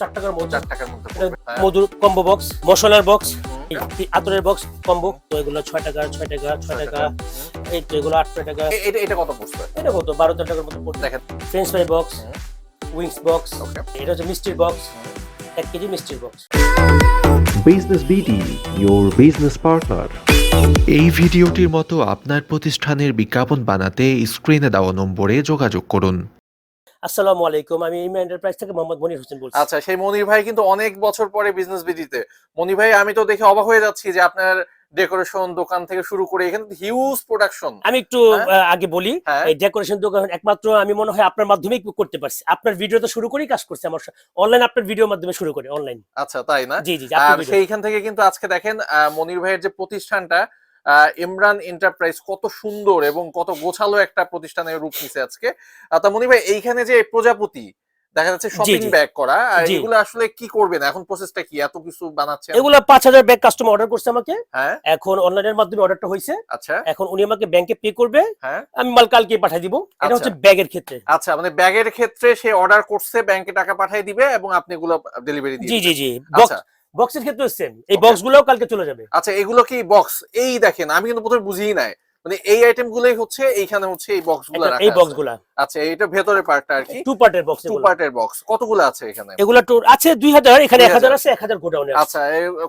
চার টাকার চার টাকার। হ্যাঁ। মধুর কম্বো বক্স মশলার বক্স আতরের বক্স কম্বো তো এগুলো ছয় টাকা ছয় টাকা ছয় টাকা। এই তো এগুলো আট টাকা। এটা এটা কত পড়ছে? এটা কত? বারো তেরো টাকার মতো পড়বে দেখেন। French fry box wings box এটা হচ্ছে মিষ্টির বক্স এক কেজি মিষ্টির box Business BD, your business partner. এই ভিডিওটির মতো আপনার প্রতিষ্ঠানের বিজ্ঞাপন বানাতে স্ক্রিনে দেওয়া নম্বরে যোগাযোগ করুন। আসসালামু আলাইকুম। আমি ইমা এন্টারপ্রাইজ থেকে মোহাম্মদ মনির হোসেন বলছি। আচ্ছা সেই মনির ভাই কিন্তু অনেক বছর পরে বিজনেস বিডিতে মনির ভাই আমি তো দেখে অবাক হয়ে যাচ্ছি যে আপনার ডেকোরেশন দোকান থেকে শুরু করে এখানে হিউজ প্রোডাকশন আমি একটু হ্যাঁ? আগে বলি হ্যাঁ। এই ডেকোরেশন দোকান একমাত্র আমি মনে হয় আপনার মাধ্যমেই করতে পারছি। আপনার ভিডিও তো শুরু করেই কাজ করছে আমার অনলাইন আপনার ভিডিওর মাধ্যমে শুরু করে অনলাইন আচ্ছা তাই না? জি জি। সেইখান থেকে কিন্তু আজকে দেখেন মনির ভাইয়ের যে প্রতিষ্ঠানটা ইমরান এন্টারপ্রাইজ কত সুন্দর এবং কত গোছালো একটা প্রতিষ্ঠানের রূপ নিছে আজকে। আহ, তা মনির ভাই এইখানে যে প্রজাপতি দেখা যাচ্ছে শপিং ব্যাগ করা আর এগুলো আসলে কি করবেন? এখন প্রসেসটা কি? এত কিছু বানাচ্ছেন? এগুলো পাঁচ হাজার ব্যাগ কাস্টমার অর্ডার করছে আমাকে। হ্যাঁ। এখন অনলাইনের মাধ্যমে অর্ডারটা হয়েছে আচ্ছা। এখন উনি আমাকে ব্যাংকে পে করবে। হ্যাঁ। আমি মাল কালকে পাঠিয়ে দিব। এটা আচ্ছা। হচ্ছে ব্যাগের ক্ষেত্রে। আচ্ছা মানে ব্যাগের ক্ষেত্রে সে অর্ডার করছে ব্যাংকে টাকা পাঠিয়ে দিবে এবং আপনি এগুলো ডেলিভারি দিয়ে জি জি জি। আচ্ছা। বক্সের ক্ষেত্রে সেম এই বক্সগুলোও বক্স গুলোও কালকে চলে যাবে। আচ্ছা এগুলো কি বক্স এই দেখেন আমি কিন্তু প্রথমে বুঝিই নাই। মানে এই আইটেমগুলোই হচ্ছে এইখানে হচ্ছে এই বক্সগুলো রাখা এই বক্সগুলা আচ্ছা এইটা ভেতরের পার্টটা আর কি? টু পার্টের বক্স টু পার্টের বক্স কতগুলো আছে এখানে? এগুলো তো আছে দুই হাজার এখানে এক 2000 হাজার আছে এক হাজার গোডাউনে আচ্ছা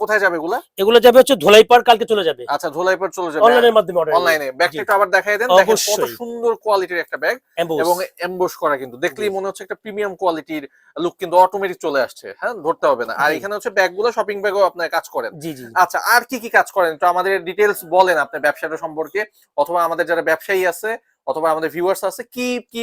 কোথায় যাবে এগুলা? এগুলো যাবে হচ্ছে ধোলাই পার কালকে চলে যাবে। আচ্ছা ধোলাই পর চলে যাবে। অনলাইনের মাধ্যমে অর্ডার অনলাইনে ব্যাগটা একটু আবার দেখাই দেন। দেখেন কত সুন্দর কোয়ালিটির একটা ব্যাগ এবং এমবোস করা কিন্তু। দেখলেই মনে হচ্ছে একটা প্রিমিয়াম কোয়ালিটির লুক কিন্তু অটোমেটিক চলে আসছে। হ্যাঁ ধরতে হবে না। আর এখানে হচ্ছে ব্যাগগুলো শপিং ব্যাগও আপনার কাজ করেন। জি জি আচ্ছা আর কি কি কাজ করেন? তো আমাদের ডিটেলস বলেন আপনার ব্যবসাটা সম্পর্কে। অথবা আমাদের যারা ব্যবসায়ী আছে অথবা আমাদের ভিউয়ার্স আছে কি কি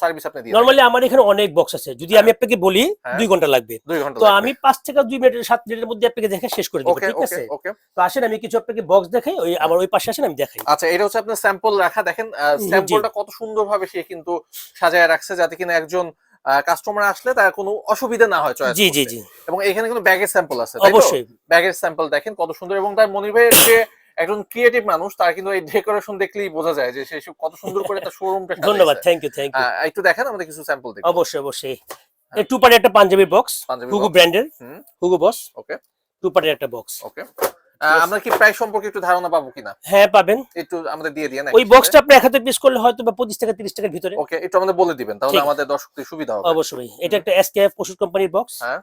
সার্ভিস আপনি দিয়ে নরমালি আমার এখানে অনেক বক্স আছে। যদি আমি আপনাকে বলি হ্যাঁ। দুই ঘণ্টা লাগবে। ঘণ্টা তো আমি পাঁচ থেকে দুই মিনিটের সাত মিনিটের মধ্যে আপনাকে দেখে শেষ করে দিব ঠিক আছে? ওকে তো আসেন আমি কিছু আপনাকে বক্স দেখাই ওই আমার ওই পাশে আসেন আমি দেখাই। আচ্ছা এটা হচ্ছে আপনার স্যাম্পল রাখা। দেখেন। স্যাম্পলটা কত সুন্দরভাবে সে কিন্তু সাজায় রাখছে যাতে কিনা একজন কাস্টমার আসলে তার কোনো অসুবিধা না হয় চয়েস জি জি জি। এবং এখানে কিন্তু ব্যাগের স্যাম্পল আছে? অবশ্যই। ব্যাগের স্যাম্পল দেখেন কত সুন্দর। এবং তার মনির ভাইয়ের যে একজন ক্রিয়েটিভ মানুষ তার কিন্তু এই ডেকোরেশন দেখলেই বোঝা যায় যে সে কত সুন্দর করে তার শোরুমটা ধন্যবাদ থ্যাংক ইউ থ্যাংক ইউ একটু দেখেন আমাদের কিছু স্যাম্পল দেখি। অবশ্যই অবশ্যই। এই টু পার্টের একটা পাঞ্জাবি বক্স হুগু ব্র্যান্ডের। হুগু বস ওকে টু পার্টের একটা বক্স ওকে আমরা কি প্রাইস সম্পর্কে একটু ধারণা পাবো কিনা? হ্যাঁ পাবেন। একটু আমাদের দিয়ে দিয়ে ওই বক্সটা আপনি এক হাতে পিস করলে হয়তো বা পঁচিশ টাকা তিরিশ টাকার ভিতরে। ওকে একটু আমাদের বলে দিবেন তাহলে। আমাদের দর্শকদের সুবিধা হবে। অবশ্যই। এটা একটা এসকেএফ ওষুধ কোম্পানির বক্স হ্যাঁ।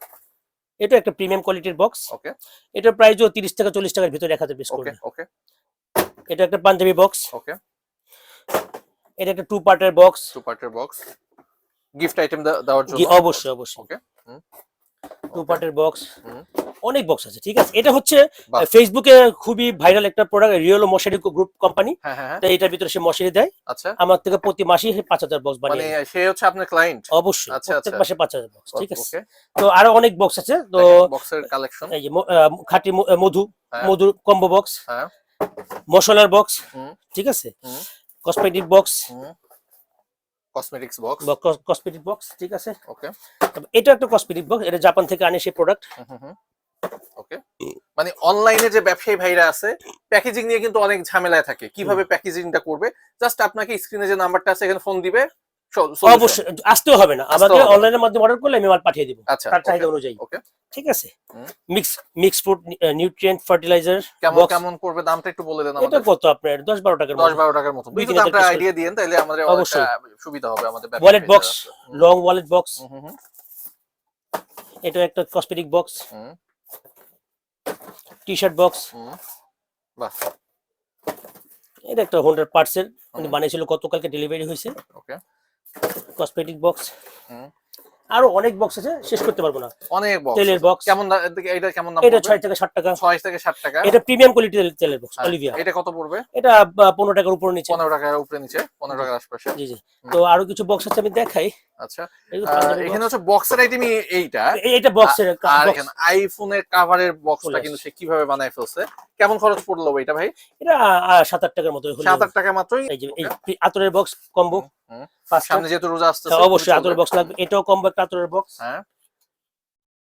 এটা একটা প্রিমিয়াম কোয়ালিটির বক্স ওকে এটার প্রাইসও তিরিশ টাকা চল্লিশ টাকার ভিতরে এক বেশ পিস করবে ওকে এটা একটা পাঞ্জাবি বক্স ওকে এটা একটা টু পার্টের বক্স টু পার্টের বক্স গিফট আইটেম দেওয়ার জন্য। অবশ্যই অবশ্যই। ওকে টু পার্টের বক্স। অনেক বক্স আছে ঠিক আছে? এটা হচ্ছে ফেসবুকে খুবই ভাইরাল একটা প্রোডাক্ট রিয়েলো মশারি গ্রুপ কোম্পানি হ্যাঁ হ্যাঁ হ্যাঁ। তো এটার ভিতরে সে মশারি দেয়। আচ্ছা। আমার থেকে প্রতি মাসে পাঁচ হাজার বক্স মানে বানিয়ে দেয়। সে হচ্ছে আপনার ক্লায়েন্ট অবশ্যই আচ্ছা, প্রত্যেক আচ্ছা। মাসে পাঁচ হাজার বক্স ঠিক আছে? তো আরও অনেক বক্স আছে তো বক্সের কালেকশন এই যে খাঁটি মধু হ্যাঁ। মধুর কম্বো বক্স হ্যাঁ। মশলার বক্স। ঠিক আছে? Cosmetic box cosmetics box cosmetic box ঠিক আছে? ওকে এটা একটা কসমেটিক বক্স এটা জাপান থেকে আনে সেই প্রোডাক্ট ওকে মানে অনলাইনে যে ব্যবসায়ী ভাইরা আছে প্যাকেজিং নিয়ে কিন্তু অনেক ঝামেলায় থাকে। কীভাবে প্যাকেজিংটা করবে? জাস্ট আপনাকে স্ক্রিনে যে নাম্বারটা আছে এখানে ফোন দিবে। অবশ্যই আসতেও হবে না। আমাকে অনলাইনের মাধ্যমে অর্ডার করলে আমি মাল পাঠিয়ে দিব। আচ্ছা তার চাহিদা অনুযায়ী। ঠিক আছে? Mix mix food nutrient fertiliser কেমন কেমন করবে? দামটা একটু বলে দেন এটা কত আপনার? দশ বারো টাকার দশ বারো টাকার মতো। একটু দামটা আইডিয়া দিয়েন তাহলে আমাদের অবশ্যই। সুবিধা হবে আমাদের wallet box long wallet box এটা একটা cosmetic box T shirt box. বাহ। এটা একটা হোন্ডার পার্টসের হুম। বানিয়েছিল গতকালকে ডেলিভারি হয়েছে। ওকে কসমেটিক বক্স আরও অনেক বক্স আছে শেষ করতে পারব না। অনেক বক্স তেলের বক্স কেমন এটা কেমন দাম এটা পড়বে? ছয় থেকে ষাট টাকা। 6 থেকে ষাট টাকা। এটা প্রিমিয়াম কোয়ালিটি তেলের বক্স হ্যাঁ, অলিভিয়া এটা কত পড়বে? এটা আহ, পনেরো টাকার উপরে নিচে। পনেরো টাকার উপরে নিচে পনেরো টাকার আশপাশে। জি জি। তো আরও কিছু বক্স আছে আমি দেখাই। আচ্ছা এখানে হচ্ছে বক্সের আইটেমই এইটা। এই- এটা বক্সের আর এখানে আইফোনের কাভারের বক্সটা কিন্তু সে কীভাবে বানায় ফেলছে? কেমন খরচ পড়ল এটা ভাই? এটা আহ, সাত আট টাকার মতো হলে সাত আট টাকা মাত্রই? এই যে এই আতরের বক্স কম্বো সামনে যেহেতু রোজা আসছে হ্যাঁ, অবশ্যই আতরের বক্স লাগবে। এটাও কম্বো একটা আতরের বক্স হ্যাঁ।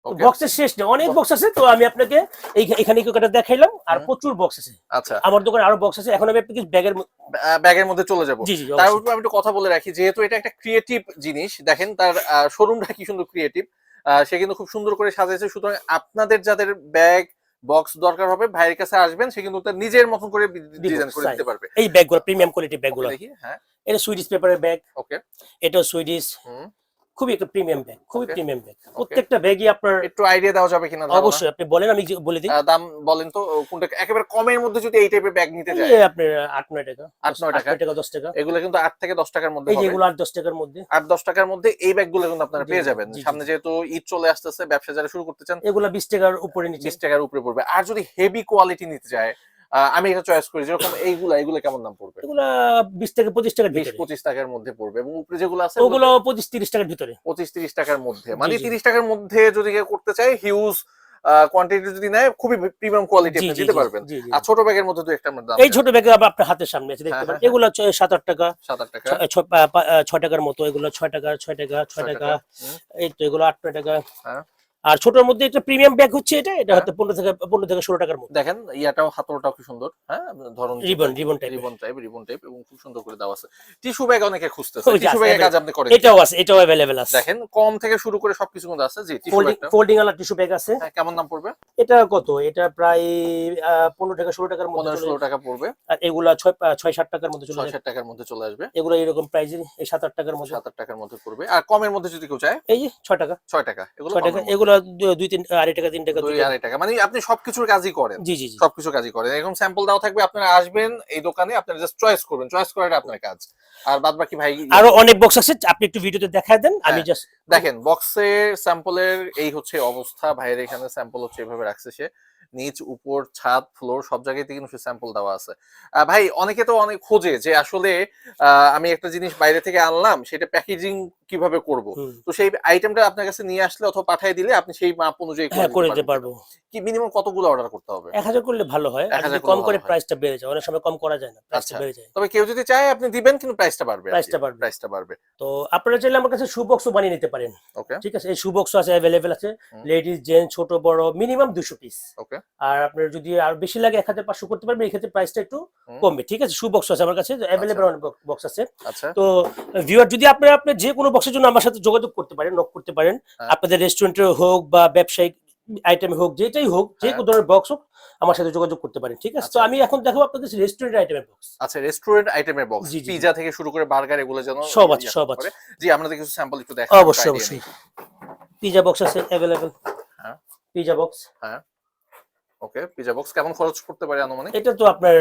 বক্সের শেষ নেই অনেক বক্স আছে তো আমি আপনাকে এখানে কি কটা দেখাইলাম আর প্রচুর বক্স আছে। আচ্ছা। আমার দোকানে আরও বক্স আছে এখন আমি আপনাকে ব্যাগের ব্যাগের মধ্যে চলে যাব। জি জি তার উপর আমি একটু কথা বলে রাখি যেহেতু এটা একটা ক্রিয়েটিভ জিনিস দেখেন তার শোরুমটা কি সুন্দর ক্রিয়েটিভ সে কিন্তু খুব সুন্দর করে সাজাইছে সুতরাং আপনাদের যাদের ব্যাগ বক্স দরকার হবে ভাইয়ের কাছে আসবেন সে কিন্তু তার নিজের মতন করে ডিজাইন করে। দিতে পারবে। এই ব্যাগগুলো প্রিমিয়াম কোয়ালিটি ব্যাগগুলো। দেখি হ্যাঁ। এটা সুইডিশ পেপারের ব্যাগ ওকে এটা সুইডিশ হুম। খুবই একটা প্রিমিয়াম ব্যাগ খুবই প্রিমিয়াম ব্যাগ প্রত্যেকটা ব্যাগই আপনার একটু আইডিয়া দেওয়া যাবে কিনা অবশ্যই আপনি বলেন আমি বলে দিই। দাম বলেন তো কোনটা একেবারে কমের মধ্যে যদি এই টাইপের ব্যাগ নিতে যে আপনার আট নয় টাকা আট নয় টাকা? টাকা দশ টাকা। এগুলো কিন্তু আট থেকে দশ টাকার মধ্যে এই হবে। এগুলো আট দশ টাকার মধ্যে। আট দশ টাকার মধ্যে এই ব্যাগগুলো কিন্তু আপনারা পেয়ে যাবেন। সামনে যেহেতু ঈদ চলে আসতেছে ব্যবসা যারা শুরু করতে চান এগুলো বিশ টাকার উপরে নিচে। বিশ টাকার উপরে পড়বে। আর যদি হেভি কোয়ালিটি নিতে যায় আহ, আমি এটা চয়েস করি যেরকম এইগুলা এগুলো কেমন দাম পড়বে? এগুলো বিশ থেকে পঁচিশ টাকার বিশ পঁচিশ টাকার মধ্যে পড়বে এবং উপরে যেগুলো আছে ওগুলো পঁচিশ তিরিশ টাকার ভিতরে। পঁচিশ তিরিশ টাকার মধ্যে। মানে। তিরিশ টাকার মধ্যে যদি কেউ করতে চায় হিউজ কোয়ান্টিটি যদি নেয় খুবই প্রিমিয়াম কোয়ালিটি আপনি দিতে পারবেন। আর ছোট ব্যাগের মধ্যে তো একটা আমরা দাম এই ছোট ব্যাগে আপনার হাতের সামনে আছে দেখতে হ্যাঁ, পারেন হ্যাঁ, এগুলো ছ- সাত আট টাকা। সাত আট টাকা ছয় টাকার মতো এগুলো ছয় টাকা ছয় টাকা ছয় ছয় টাকা। এই তো এগুলো আট টাকা। হ্যাঁ। আর ছোটর মধ্যে একটা প্রিমিয়াম ব্যাগ হচ্ছে এটা এটা হ্যাঁ। হয়তো পনেরো থেকে পনেরো থেকে ষোলো টাকার মধ্যে। দেখেন ইয়াটাও হাতলটাও কি সুন্দর হ্যাঁ? ধরুন ribbon ribbon type ribbon type ribbon type এবং খুব সুন্দর করে দেওয়া আছে। টিস্যু ব্যাগ অনেকে খুঁজতেছে টিস্যু আছে, ব্যাগের কাজ আপনি করেন। এটাও আছে এটাও অ্যাভেলেবেল আছে। দেখেন কম থেকে শুরু করে সবকিছু মধ্যে আছে জি টিস্যু ফোল্ডিং ফোল্ডিং আলা টিস্যু ব্যাগ আছে। হ্যাঁ, কেমন দাম পড়বে? এটা কত? এটা প্রায় পনেরো টাকা ষোলো টাকার মধ্যে ষোলো। টাকা পড়বে। আর এগুলা ছয় ছয় ষাট টাকার মধ্যে চলে ষাট টাকার মধ্যে চলে আসবে। এগুলো এরকম প্রাইজের এই সাত আট টাকার মধ্যে। সাত আট টাকার মধ্যে পড়বে। আর কমের মধ্যে যদি কেউ চায়? এই যে ছয় টাকা। ছয় টাকা। এগুলো। এগুলো দুই তিন আড়াই টাকা তিন টাকা দুই আড়াই টাকা। মানে আপনি সবকিছুর কাজই করেন। জি জি কাজই করেন। এরকম স্যাম্পল থাকবে আপনারা আসবেন এই দোকানে আপনারা জাস্ট চয়েস করবেন। চয়েস করাটা আপনার কাজ। আর বাদ বাকি ভাই আরও অনেক বক্স আছে আপনি একটু ভিডিওতে দেখায় দেন আমি হ্যাঁ। জাস্ট দেখেন বক্সের স্যাম্পলের এই হচ্ছে অবস্থা। ভাইয়ের এখানে স্যাম্পল হচ্ছে এভাবে রাখছে সে। নিচ উপর ছাদ ফ্লোর সব জায়গাতে কিন্তু স্যাম্পল দেওয়া আছে। ভাই অনেকে তো অনেক খোঁজে যে আসলে আহ, আমি একটা জিনিস বাইরে থেকে আনলাম সেটা প্যাকেজিং কীভাবে করব? তো সেই আইটেমটা আপনার কাছে নিয়ে আসলে অথবা পাঠিয়ে দিলে আপনি সেই মাপ অনুযায়ী করে হ্যাঁ দিতে পারবেন। পারব। কি মিনিমাম কতগুলো অর্ডার করতে হবে? এক হাজার করলে ভালো হয়। আর 1000 কম করে প্রাইসটা বেড়ে যায় অনেক সময় কম করা যায় না প্রাইসটা আচ্ছা। বেড়ে যায়। তবে কেউ যদি চায় আপনি দিবেন কিন্তু প্রাইসটা বাড়বে Price টা বাড়বে। প্রাইসটা বাড়বে। তো আপনারা চাইলে আমার কাছে শু বক্সও বানিয়ে নিতে পারেন। ওকে ঠিক আছে? এই শু বক্স আছে অ্যাভেলেবেল আছে। লেডিস জেন্টস ছোট বড় মিনিমাম দুশো পিস ওকে আর আপনার যদি আর বেশি লাগে এক হাজার পাঁচশো করতে পারবেন এই ক্ষেত্রে প্রাইসটা একটু কমবে। ঠিক আছে? শু বক্স আছে আমার কাছে অ্যাভেলেবেল অনেক বক্স আছে। আচ্ছা। তো ভিউয়ার যদি আপনারা আপনার যে কোনো বক্সের জন্য আমার সাথে যোগাযোগ করতে পারেন নক করতে পারেন হ্যাঁ। আপনাদের রেস্টুরেন্টে হোক বা ব্যবসায়িক আইটেম হোক যেটাই হোক যে হ্যাঁ। কোনো ধরনের বক্স হোক আমার সাথে যোগাযোগ করতে পারেন ঠিক আছে তো আচ্ছা। আমি এখন দেখো আপনাদের রেস্টুরেন্ট আইটেমের বক্স আচ্ছা রেস্টুরেন্ট আইটেমের বক্স। পিজা থেকে শুরু করে বার্গার এগুলো যেন সব আছে, সব আছে। জি আপনাদের কিছু স্যাম্পল একটু দেখান অবশ্যই অবশ্যই। পিজা বক্স আছে অ্যাভেলেবেল হ্যাঁ। Pizza box okay pizza box কেমন খরচ করতে পারে আনুমানিক? এটা তো আপনার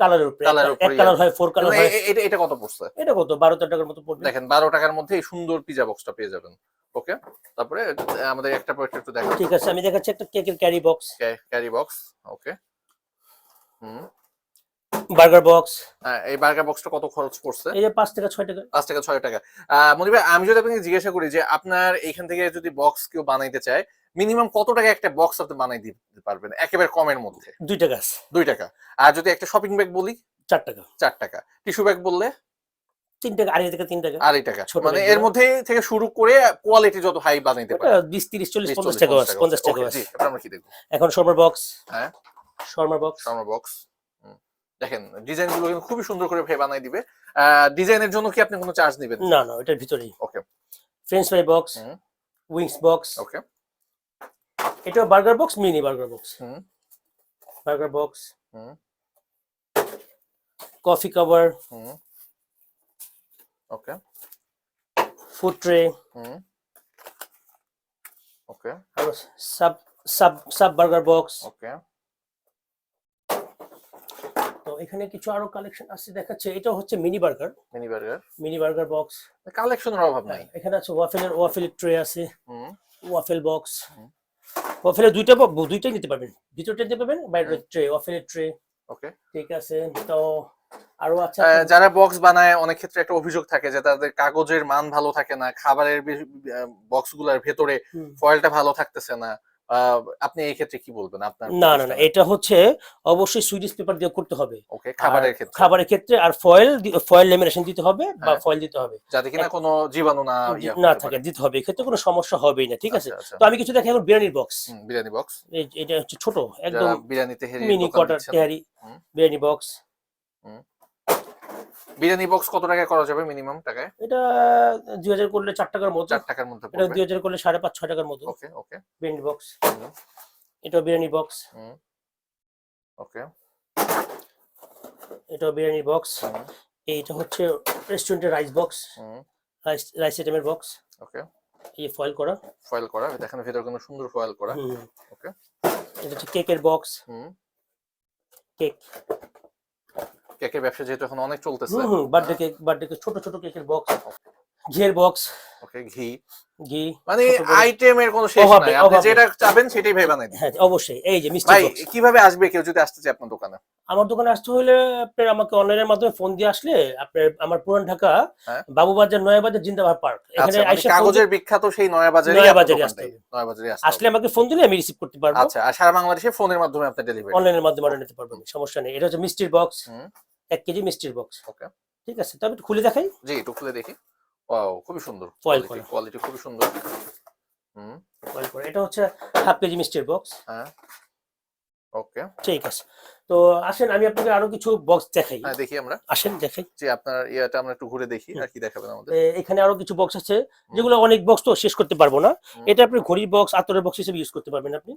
কালারের উপরে এক কালার হয় ফোর কালার হয়। এটা এটা কত পড়ছে? এটা কত? বারো তেরো টাকার মতো পড়বে। দেখেন বারো টাকার মধ্যে এই সুন্দর পিজা বক্সটা পেয়ে যাবেন। ওকে তারপরে আমাদের একটা পর একটু দেখো ঠিক আছে আমি দেখাচ্ছি একটা কেকের carry box carry box okay হুম। বার্গার বক্স এই বার্গার বক্সটা কত খরচ পড়ছে? এই যে পাঁচ টাকা ছয় টাকা। পাঁচ টাকা ছয় টাকা। আহ, মনির ভাই আমি যদি আপনাকে জিজ্ঞাসা করি যে আপনার এইখান থেকে যদি বক্স কেউ বানাইতে চায় মিনিমাম কত টাকা একটা বক্স আপনি বানাই দিতে পারবেন? একেবারে কমের মধ্যে। দুই টাকা দুই টাকা। আর যদি একটা শপিং ব্যাগ বলি? চার টাকা। চার টাকা। টিস্যু ব্যাগ বললে? তিন টাকা আড়াই টাকা তিন টাকা। আড়াই টাকা। মানে এর মধ্যে থেকে শুরু করে কোয়ালিটি যত হাই বানাইতে ওটা পারে বিশ তিরিশ চল্লিশ পঞ্চাশ টাকা আছে পঞ্চাশ টাকা আছে। আমরা কি দেখব? এখন শর্মার বক্স হ্যাঁ। শর্মার বক্স শর্মা বক্স দেখেন ডিজাইনগুলো কিন্তু খুবই সুন্দর করে ভাই বানাই দিবে। ডিজাইনের জন্য কি আপনি কোনো চার্জ নেবেন? না না এটার ভিতরেই। Okay French fry box. Wings box okay এটা burger box mini burger box হুম। বার্গার বক্স হুম। কফি কভার হুম। ওকে ফুড ট্রে হুম। Okay sub sub sub burger box okay তো এখানে কিছু আরও কালেকশন আছে দেখাচ্ছে। এটা হচ্ছে mini burger mini burger mini burger box কালেকশনের অভাব নাই। এখানে আছে ওয়াফেলের ওয়াফেলের ট্রে আছে। হুম। ওয়াফেল বক্স হুম। ওয়াফেলের দুইটা দুইটাই নিতে পারবেন। ভিতরটা নিতে পারবেন বাইরের ট্রে ওয়াফেলের ট্রে ওকে ঠিক আছে তো আরও আচ্ছা যারা বক্স বানায় অনেক ক্ষেত্রে একটা অভিযোগ থাকে যে তাদের কাগজের মান ভালো থাকে না খাবারের বক্সগুলোর ভেতরে ফয়েলটা ভালো থাকতেছে না। আপনি এই ক্ষেত্রে কি বলবেন? আপনার না না না এটা হচ্ছে অবশ্যই সুইডিশ পেপার দিয়ে করতে হবে। ওকে খাবারের ক্ষেত্রে। খাবারের ক্ষেত্রে আর ফয়েল ফয়েল লেমিনেশন দিতে হবে বা হ্যাঁ। ফয়েল দিতে হবে। যাতে কিনা কোনো জীবাণু না না থাকে দিতে হবে। এক্ষেত্রে কোনো সমস্যা হবেই না ঠিক আছে? আচ্ছা, আচ্ছা। তো আমি কিছু দেখি এখন বিরিয়ানির বক্স বিরিয়ানি বক্স এটা হচ্ছে ছোট একদম বিরিয়ানিতে হেরি mini quarter tehari biryani box. Biryani box কত টাকা করা যাবে মিনিমাম টাকায়? এটা দুই হাজার করলে চার টাকার মতো। চার টাকার মধ্যে এটা দুই হাজার করলে সাড়ে পাঁচ ছয় টাকার মতো। ওকে ওকে বিরিয়ানি বক্স এটা বিরিয়ানি বক্স ওকে এটা বিরিয়ানি বক্স এইটা হচ্ছে রেস্টুরেন্টের রাইস বক্স রাইস রাইস আইটেমের বক্স ওকে এই ফয়েল করা। ফয়েল করা। দেখেন ভেতর কোনো সুন্দর ফয়েল করা। ওকে এটা হচ্ছে কেকের বক্স হুম। কেক কেকের ব্যবসা যেহেতু এখন অনেক চলতেছে। হুম বার্থডে কেক বার্থডে কেক ছোট ছোট কেকের বক্স ঘিয়ের বক্স ওকে ঘি। ঘি মানে আইটেমের কোনো শেষ নাই। আপনি যেটা চাবেন সেটাই ভাই বানাই হ্যাঁ অবশ্যই এই যে মিষ্টি বক্স কীভাবে আসবে কেউ যদি আসতে চায় আপনার দোকানে? আমার দোকানে আসতে হলে আপনার আমাকে অনলাইনের মাধ্যমে ফোন দিয়ে আসলে আপনার আমার পুরান ঢাকা হ্যাঁ। বাবুবাজার নয়াবাজার জিন্দাবাদ পার্ক এখানে আচ্ছা মানে আইসা কাগজের বিখ্যাত সেই নয়া বাজারে নয়া বাজারে আসতে হবে। নয়া বাজারে আসতে আসলে আমাকে ফোন দিলে আমি রিসিভ করতে পারব। আচ্ছা আর সারা বাংলাদেশে ফোনের মাধ্যমে আপনি ডেলিভারি অনলাইনের মাধ্যমে অর্ডার নিতে পারবেন সমস্যা নেই। এটা হচ্ছে মিষ্টির বক্স। এক কেজি মিষ্টির বক্স ওকে ঠিক আছে? তবে খুলে দেখাই। জি একটু খুলে দেখি। ওয়াও খুবই সুন্দর। ফয়েল করা। কোয়ালিটি খুবই সুন্দর। হুম। ফয়েল করে। এটা হচ্ছে হাফ কেজি মিষ্টির বক্স হ্যাঁ। ওকে ঠিক আছে। তো আসেন আমি আপনাকে আরও কিছু বক্স দেখাই। হ্যাঁ দেখি আমরা। আসেন দেখাই। যে আপনার ইয়াটা আমরা একটু ঘুরে দেখি আর কি দেখাবেন আমাদের। এখানে আরও কিছু বক্স আছে যেগুলো অনেক বক্স তো শেষ করতে পারব না। এটা আপনি ঘড়ির বক্স আতরের বক্স হিসেবে ইউজ করতে পারবেন আপনি।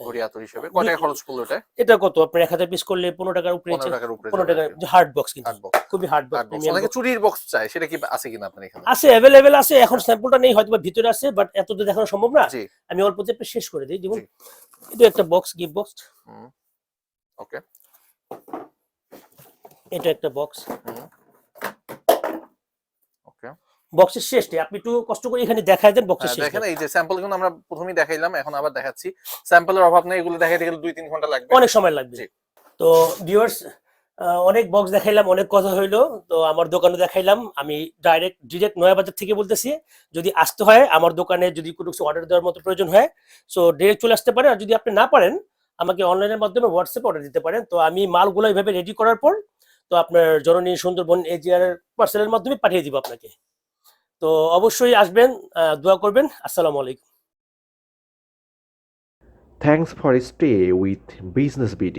ঘড়ি আতর হিসেবে। কয় টাকা খরচ পড়ল এটা? এটা কত? এক হাজার পিস করলে পনেরো টাকার উপরে পনেরো টাকার উপরে টাকা হার্ড বক্স কিন্তু। খুবই হার্ড বক্স অনেকে চুরির বক্স চায় সেটা কি আছে কিনা আপনার এখানে? আছে আছে। এখন স্যাম্পলটা নেই হয়তো ভিতরে আছে বাট এত তো দেখানো সম্ভব না। আমি অল্প শেষ করে দিই। যেমন এটা একটা বক্স গিফট বক্স ওকে এটা একটা বক্স ওকে বক্সের শেষটা আপনি একটু কষ্ট করে এখানে দেখায় দেন বক্সের শেষ হ্যাঁ, দেখেন এই যে স্যাম্পল কিন্তু আমরা প্রথমেই দেখাইলাম এখন আবার দেখাচ্ছি। স্যাম্পলের অভাব নেই এগুলো দেখাইতে গেলে দুই তিন ঘণ্টা লাগবে। অনেক সময় লাগবে। তো ভিউয়ার্স অনেক বক্স দেখাইলাম অনেক কথা হইল। তো আমার দোকানে দেখাইলাম আমি ডাইরেক্ট ডিরেক্ট নয়াবাজার থেকে বলতেছি। যদি আসতে হয় আমার দোকানে যদি কোনো কিছু অর্ডার দেওয়ার মতো প্রয়োজন হয় সো ডিরেক্ট চলে আসতে পারে। আর যদি আপনি না পারেন আমাকে অনলাইনের মাধ্যমে হোয়াটসঅ্যাপ অর্ডার দিতে পারেন। তো আমি মালগুলো এইভাবে রেডি করার পর, তো আপনার জননী সুন্দরবন এজিআর পার্সেলের মাধ্যমে পাঠিয়ে দিব আপনাকে। তো অবশ্যই আসবেন দোয়া করবেন। আসসালামু আলাইকুম। Thanks for stay with business BD.